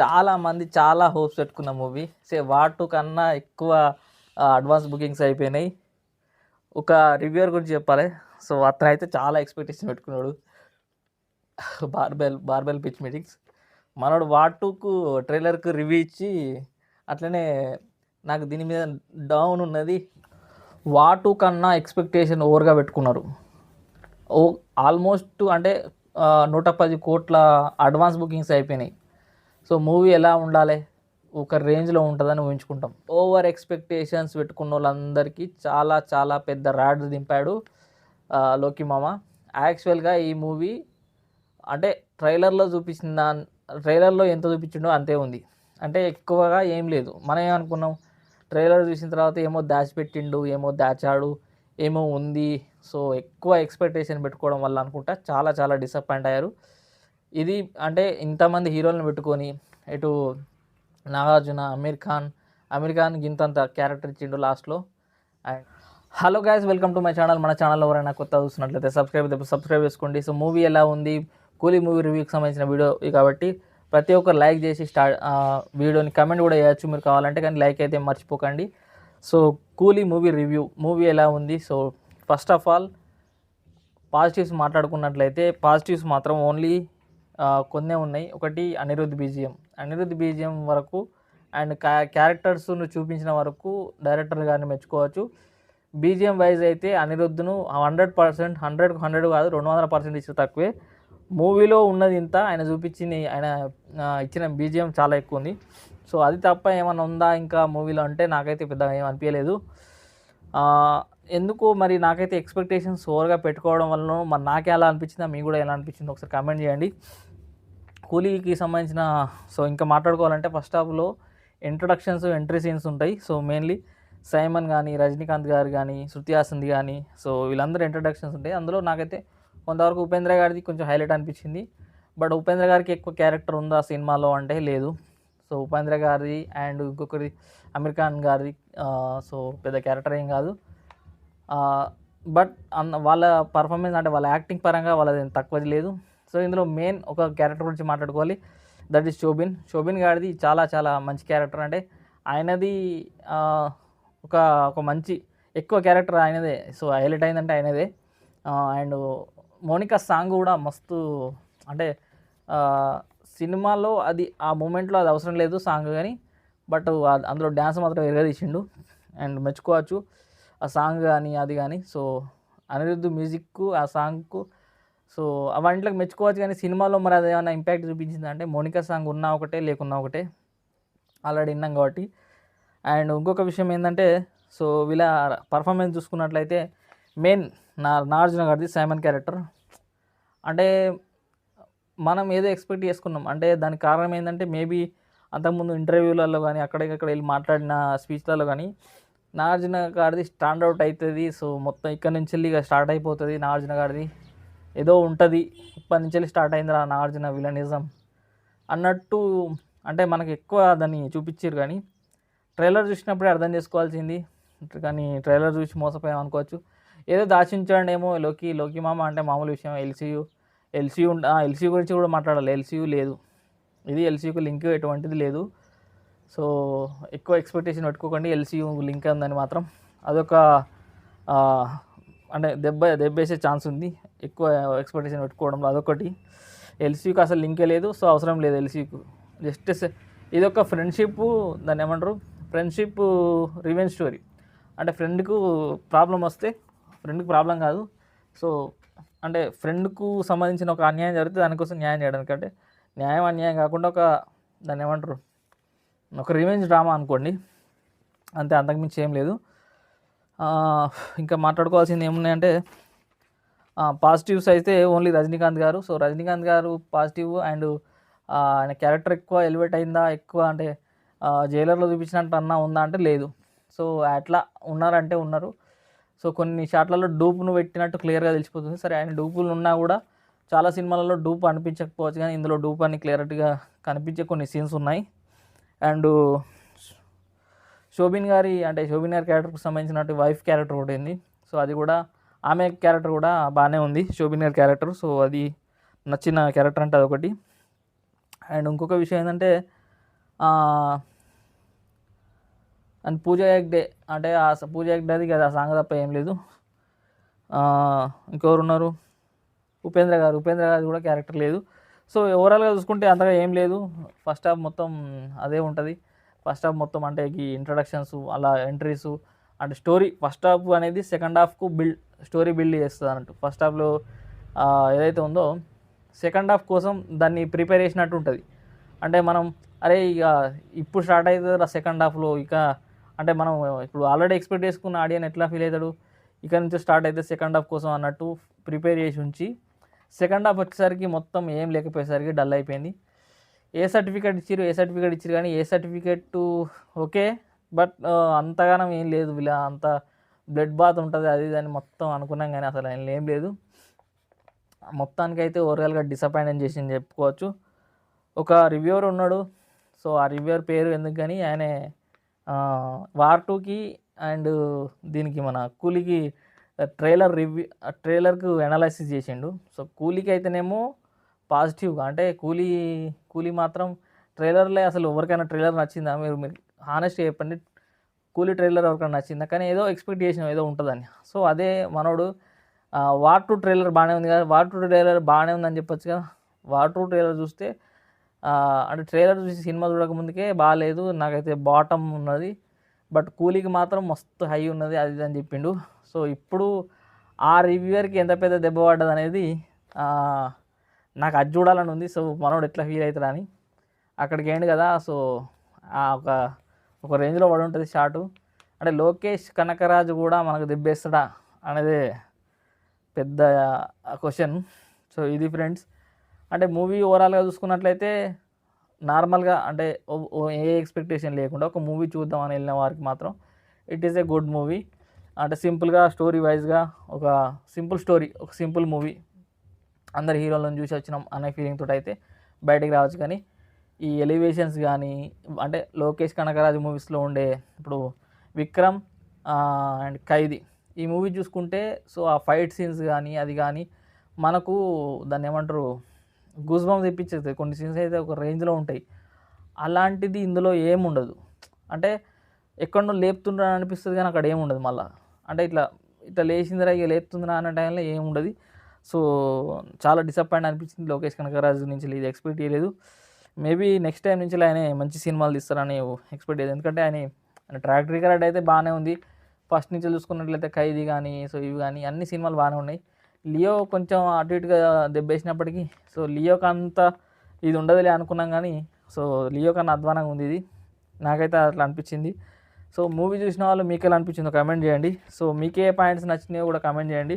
చాలామంది చాలా హోప్స్ పెట్టుకున్న మూవీ సే వాటు కన్నా ఎక్కువ అడ్వాన్స్ బుకింగ్స్ అయిపోయినాయి. ఒక రివ్యూర్ గురించి చెప్పాలి. సో అతను అయితే చాలా ఎక్స్పెక్టేషన్ పెట్టుకున్నాడు. బార్బెల్ బార్బెల్ పిచ్ మీటింగ్స్ మనోడు వాటుకు ట్రైలర్కు రివ్యూ ఇచ్చి అట్లనే నాకు దీని మీద డౌన్ ఉన్నది. వాటు కన్నా ఎక్స్పెక్టేషన్ ఓవర్గా పెట్టుకున్నారు. ఓ ఆల్మోస్ట్ అంటే నూట పది కోట్ల అడ్వాన్స్ బుకింగ్స్ అయిపోయినాయి. సో మూవీ ఎలా ఉండాలి? ఒక రేంజ్లో ఉంటుందని ఊహించుకుంటాం. ఓవర్ ఎక్స్పెక్టేషన్స్ పెట్టుకున్న వాళ్ళందరికీ చాలా చాలా పెద్ద ర్యాడ్ దింపాడు లోకి మామ. యాక్చువల్గా ఈ మూవీ అంటే ట్రైలర్లో చూపించిన ట్రైలర్లో ఎంత చూపించిండో అంతే ఉంది. అంటే ఎక్కువగా ఏం లేదు. మనం ఏమనుకున్నాం? ట్రైలర్ చూసిన తర్వాత ఏమో దాచిపెట్టిండు ఏమో దాచాడు ఏమో ఉంది. సో ఎక్కువ ఎక్స్పెక్టేషన్ పెట్టుకోవడం వల్ల అనుకుంటా చాలా చాలా డిసప్పాయింట్ అయ్యారు. ఇది అంటే ఇంతమంది హీరోలను పెట్టుకొని ఇటు నాగార్జున అమీర్ ఖాన్ అమీర్ ఖాన్ ఇంతంత క్యారెక్టర్ ఇచ్చిండు లాస్ట్లో. And hello guys welcome to my channel. మన ఛానల్ ఎవరైనా కొత్త చూసినట్లయితే సబ్స్క్రైబ్ సబ్స్క్రైబ్ చేసుకోండి. సో మూవీ ఎలా ఉంది? కూలీ మూవీ రివ్యూకి సంబంధించిన వీడియో కాబట్టి ప్రతి ఒక్కరు లైక్ చేసి స్టార్ట్ వీడియోని కమెంట్ కూడా చేయొచ్చు. మీరు కావాలంటే కానీ లైక్ అయితే మర్చిపోకండి. సో కూలీ మూవీ రివ్యూ మూవీ ఎలా ఉంది? So first of all positives మాట్లాడుకున్నట్లయితే positives మాత్రం ఓన్లీ కొన్నే ఉన్నాయి. ఒకటి అనిరుద్ధ్ బీజిఎం అనిరుద్ధ్ బీజిఎం వరకు అండ్ క్యారెక్టర్స్ను చూపించిన వరకు డైరెక్టర్ గారిని మెచ్చుకోవచ్చు. బీజిఎం వైజ్ అయితే అనిరుద్ధ్ను హండ్రెడ్ పర్సెంట్ హండ్రెడ్కి హండ్రెడ్ కాదు రెండు వందల పర్సెంట్ ఇచ్చిన తక్కువే. మూవీలో ఉన్నది ఇంత ఆయన చూపించింది ఆయన ఇచ్చిన బీజిఎం చాలా ఎక్కువ ఉంది. సో అది తప్ప ఏమైనా ఉందా ఇంకా మూవీలో అంటే నాకైతే పెద్దగా ఏం అనిపించలేదు ఎందుకు మరి నాకైతే ఎక్స్పెక్టేషన్స్ ఓవర్గా పెట్టుకోవడం వల్ల మరి నాకే ఎలా అనిపించిందా మీకు కూడా ఎలా అనిపించిందో ఒకసారి కామెంట్ చేయండి. కూలీకి సంబంధించిన సో ఇంకా మాట్లాడుకోవాలంటే ఫస్ట్ హాఫ్లో ఇంట్రడక్షన్స్ ఎంట్రీ సీన్స్ ఉంటాయి. సో మెయిన్లీ సైమన్ కానీ రజనీకాంత్ గారు కానీ శృతి హాసన్ది కానీ సో వీళ్ళందరూ ఇంట్రడక్షన్స్ ఉంటాయి. అందులో నాకైతే కొంతవరకు ఉపేంద్ర గారిది కొంచెం హైలైట్ అనిపించింది. బట్ ఉపేంద్ర గారికి ఎక్కువ క్యారెక్టర్ ఉందా సినిమాలో అంటే లేదు. సో ఉపేంద్ర గారిది అండ్ ఇంకొకరి అమీర్ ఖాన్ గారిది సో పెద్ద క్యారెక్టర్ ఏం కాదు. బట్ అన్న వాళ్ళ పర్ఫార్మెన్స్ అంటే వాళ్ళ యాక్టింగ్ పరంగా వాళ్ళది తక్కువది లేదు. సో ఇందులో మెయిన్ ఒక క్యారెక్టర్ గురించి మాట్లాడుకోవాలి. దట్ ఈస్ శోభిన్ శోభిన్ గారిది చాలా చాలా మంచి క్యారెక్టర్ అంటే ఆయనది ఒక ఒక మంచి ఎక్కువ క్యారెక్టర్ ఆయనదే. సో హైలైట్ అయిందంటే ఆయనదే. అండ్ మోనికా సాంగ్ కూడా మస్తు అంటే సినిమాలో అది ఆ మూమెంట్లో అది అవసరం లేదు సాంగ్ కానీ బట్ అందులో డ్యాన్స్ మాత్రం ఎరగదీసిండు. అండ్ మెచ్చుకోవచ్చు. ఆ సాంగ్ కానీ అది కానీ. సో అనిరుద్ధ్ మ్యూజిక్కు ఆ సాంగ్కు సో అవన్నిటికి మెచ్చుకోవచ్చు కానీ సినిమాలో మరి అది ఏమైనా ఇంపాక్ట్ చూపించింది? అంటే మోనికా సాంగ్ ఉన్నా ఒకటే లేకున్నా ఒకటే. ఆల్రెడీ విన్నాం కాబట్టి. అండ్ ఇంకొక విషయం ఏంటంటే సో వీళ్ళ పర్ఫార్మెన్స్ చూసుకున్నట్లయితే మెయిన్ నా నాగార్జున గారిది సైమన్ క్యారెక్టర్ అంటే మనం ఏదో ఎక్స్పెక్ట్ చేసుకున్నాం. అంటే దానికి కారణం ఏంటంటే మేబీ అంతకుముందు ఇంటర్వ్యూలలో కానీ అక్కడికక్కడ వెళ్ళి మాట్లాడిన స్పీచ్లలో కానీ నాగార్జున గారిది స్టాండ్ అవుట్ అవుతుంది. సో మొత్తం ఇక్కడ నుంచి వెళ్ళి ఇక స్టార్ట్ అయిపోతుంది నాగార్జున గారిది. ఏదో ఉంటుంది. ఇప్పటి నుంచి స్టార్ట్ అయింది రా నాగార్జున విలనిజం అన్నట్టు అంటే మనకి ఎక్కువ దాన్ని చూపించారు కానీ ట్రైలర్ చూసినప్పుడే అర్థం చేసుకోవాల్సింది. కానీ ట్రైలర్ చూసి మోసపోయాం అనుకోవచ్చు. ఏదో దాచించాడేమో లోకి లోకి మామ అంటే మామూలు విషయం ఎల్సీయూ ఎల్సీయూ ఎల్సీయు గురించి కూడా మాట్లాడాలి. ఎల్సీయూ లేదు. ఇది ఎల్సీయూకి లింక్ ఎటువంటిది లేదు. సో ఎక్కువ ఎక్స్పెక్టేషన్ పెట్టుకోకండి. ఎల్సీయూ లింక్ ఉందని మాత్రం. అదొక అంటే దెబ్బ దెబ్బేసే ఛాన్స్ ఉంది. ఎక్కువ ఎక్స్పెక్టేషన్ పెట్టుకోవడంలో అదొకటి. ఎల్సీకి అసలు లింకే లేదు. సో అవసరం లేదు ఎల్సీకు జస్ట్ ఇది ఒక ఫ్రెండ్షిప్ దాన్ని ఏమంటారు? ఫ్రెండ్షిప్ రివెంజ్ స్టోరీ అంటే ఫ్రెండ్కు ప్రాబ్లం వస్తే ఫ్రెండ్కి ప్రాబ్లం కాదు. సో అంటే ఫ్రెండ్కు సంబంధించిన ఒక అన్యాయం జరిగితే దానికోసం న్యాయం చేయడానికి. అంటే న్యాయం అన్యాయం కాకుండా ఒక దాన్ని ఏమంటారు? ఒక రివెంజ్ డ్రామా అనుకోండి. అంతే అంతకుమించి ఏం లేదు. ఇంకా మాట్లాడుకోవాల్సింది ఏమున్నాయంటే పాజిటివ్స్ అయితే ఓన్లీ రజనీకాంత్ గారు. సో రజనీకాంత్ గారు పాజిటివ్ అండ్ ఆయన క్యారెక్టర్ ఎక్కువ ఎలివేట్ అయిందా ఎక్కువ అంటే జైలర్లో చూపించినట్టు అన్నా ఉందా అంటే లేదు. సో అట్లా ఉన్నారంటే ఉన్నారు. సో కొన్ని షాట్లలో డూప్ను పెట్టినట్టు క్లియర్గా తెలిసిపోతుంది. సరే ఆయన డూపులు ఉన్నా కూడా చాలా సినిమాలలో డూప్ అనిపించకపోవచ్చు కానీ ఇందులో డూప్ అని క్లియర్గా కనిపించే కొన్ని సీన్స్ ఉన్నాయి. అండ్ శోభిన్ గారి అంటే శోభిన్ గారి క్యారెక్టర్కి సంబంధించినట్టు వైఫ్ క్యారెక్టర్ ఒకటి ఉంది. సో అది కూడా ఆమె క్యారెక్టర్ కూడా బాగానే ఉంది శోభిన్ గారి క్యారెక్టర్ సో అది నచ్చిన క్యారెక్టర్ అంటే అదొకటి. అండ్ ఇంకొక విషయం ఏంటంటే అండ్ పూజ డే అంటే ఆ స- పూజ అది కదా ఆ సాంగ్ తప్ప ఏం లేదు. ఇంకెవరు ఉన్నారు ఉపేంద్ర గారు ఉపేంద్ర గారు కూడా క్యారెక్టర్ లేదు. సో ఓవరాల్గా చూసుకుంటే అంతగా ఏం లేదు. ఫస్ట్ హాఫ్ మొత్తం అదే ఉంటుంది. ఫస్ట్ హాఫ్ మొత్తం అంటే ఈ ఇంట్రడక్షన్స్ అలా ఎంట్రీస్ అంటే స్టోరీ ఫస్ట్ హాఫ్ అనేది సెకండ్ హాఫ్కు బిల్డ్ స్టోరీ బిల్డ్ చేస్తుంది అన్నట్టు. ఫస్ట్ హాఫ్లో ఏదైతే ఉందో సెకండ్ హాఫ్ కోసం దాన్ని ప్రిపేర్ చేసినట్టు ఉంటుంది. అంటే మనం అరే ఇక ఇప్పుడు స్టార్ట్ అవుతుంది సెకండ్ హాఫ్లో ఇక అంటే మనం ఇప్పుడు ఆల్రెడీ ఎక్స్పెక్ట్ చేసుకున్న ఆడియన్ ఎట్లా ఫీల్ అవుతాడు? ఇక నుంచి స్టార్ట్ అయితే సెకండ్ హాఫ్ కోసం అన్నట్టు ప్రిపేర్ చేసి ఉంచి సెకండ్ హాఫ్ వచ్చేసరికి మొత్తం ఏం లేకపోయేసరికి డల్ అయిపోయింది. ఏ సర్టిఫికేట్ ఇచ్చారు ఏ సర్టిఫికేట్ ఇచ్చారు కానీ ఏ సర్టిఫికేట్ ఓకే బట్ అంతగానం ఏం లేదు వీళ్ళ అంత బ్లడ్ బాత్ ఉంటుంది అది ఇది అని మొత్తం అనుకున్నాం కానీ అసలు ఆయన ఏం లేదు. మొత్తానికైతే ఓవరాల్గా డిసప్పాయింట్ చేసింది చెప్పుకోవచ్చు. ఒక రివ్యూవర్ ఉన్నాడు సో ఆ రివ్యూవర్ పేరు ఎందుకు కానీ ఆయన వార్ టూకి అండ్ దీనికి మన కూలీకి ట్రైలర్ రివ్యూ ట్రైలర్కు అనాలైసిస్ చేసిండు. సో కూలీకి అయితేనేమో పాజిటివ్గా అంటే కూలీ కూలీ మాత్రం ట్రైలర్లే అసలు ఎవరికైనా ట్రైలర్ నచ్చిందా? మీరు మీరు హానెస్ట్గా చెప్పండి. కూలీ ట్రైలర్ ఎవరికైనా నచ్చిందా? కానీ ఏదో ఎక్స్పెక్ట్ ఏదో ఉంటుందని. సో అదే మనోడు వార్ టూ ట్రైలర్ బాగానే ఉంది కదా? వార్ టూ ట్రైలర్ బాగానే ఉందని చెప్పొచ్చు కదా? వార్ టూ ట్రైలర్ చూస్తే అంటే ట్రైలర్ చూసి సినిమా చూడక ముందుకే బాగాలేదు నాకైతే బాటమ్ ఉన్నది. బట్ కూలీకి మాత్రం మస్తు హై ఉన్నది అది అని చెప్పిండు. సో ఇప్పుడు ఆ రివ్యూయర్కి ఎంత పెద్ద దెబ్బ పడ్డది అనేది నాకు అది చూడాలని ఉంది. సో మనోడు ఎట్లా ఫీల్ అవుతాడా అని. అక్కడికి ఏంటి కదా సో ఆ ఒక ఒక రేంజ్లో పడి ఉంటుంది షాటు. అంటే లోకేష్ కనకరాజు కూడా మనకు దెబ్బేస్తాడా అనేది పెద్ద క్వశ్చన్ సో ఇది ఫ్రెండ్స్ అంటే మూవీ ఓవరాల్గా చూసుకున్నట్లయితే నార్మల్గా అంటే ఏ ఎక్స్పెక్టేషన్ లేకుండా ఒక మూవీ చూద్దామని వెళ్ళిన వారికి మాత్రం it is a good movie అంటే సింపుల్గా స్టోరీ వైజ్గా ఒక సింపుల్ స్టోరీ ఒక సింపుల్ మూవీ అందరు హీరోలను చూసి వచ్చినాం అనే ఫీలింగ్ తోటి అయితే బయటికి రావచ్చు. కానీ ఈ ఎలివేషన్స్ కానీ అంటే లోకేష్ కనకరాజు మూవీస్లో ఉండే ఇప్పుడు విక్రమ్ అండ్ ఖైదీ ఈ మూవీ చూసుకుంటే సో ఆ ఫైట్ సీన్స్ కానీ అది కానీ మనకు దాన్ని ఏమంటారు గుజ్బం తెప్పించేది కొన్ని సీన్స్ అయితే ఒక రేంజ్లో ఉంటాయి. అలాంటిది ఇందులో ఏముండదు. అంటే ఎక్కడో లేపుతుండ్రా అనిపిస్తుంది కానీ అక్కడ ఏముండదు మళ్ళీ. అంటే ఇట్లా ఇట్లా లేచిందిరా ఇక లేపుతుందిరా అనే టైంలో ఏముండదు. సో చాలా డిసప్పాయింట్ అనిపించింది లోకేష్ కనకరాజు నుంచి ఇది ఎక్స్పెక్ట్ చేయలేదు. మేబీ నెక్స్ట్ టైం నుంచి ఆయన మంచి సినిమాలు తీస్తారని ఎక్స్పెక్ట్ చేయలేదు. ఎందుకంటే ఆయన ఆయన ట్రాక్ రికార్డ్ అయితే బాగానే ఉంది. ఫస్ట్ నుంచి చూసుకున్నట్లయితే ఖైదీ కానీ సో ఇవి కానీ అన్ని సినిమాలు బాగానే ఉన్నాయి. లియో కొంచెం అటు ఇటుగా దెబ్బేసినప్పటికీ సో లియోకి అంత ఇది ఉండదులే అనుకున్నాం కానీ సో లియో కన్నా అధ్వానంగా ఉంది ఇది. నాకైతే అట్లా అనిపించింది. సో మూవీ చూసిన వాళ్ళు మీకు ఎలా అనిపించిందో కమెంట్ చేయండి. సో మీకే పాయింట్స్ నచ్చినాయో కూడా కమెంట్ చేయండి.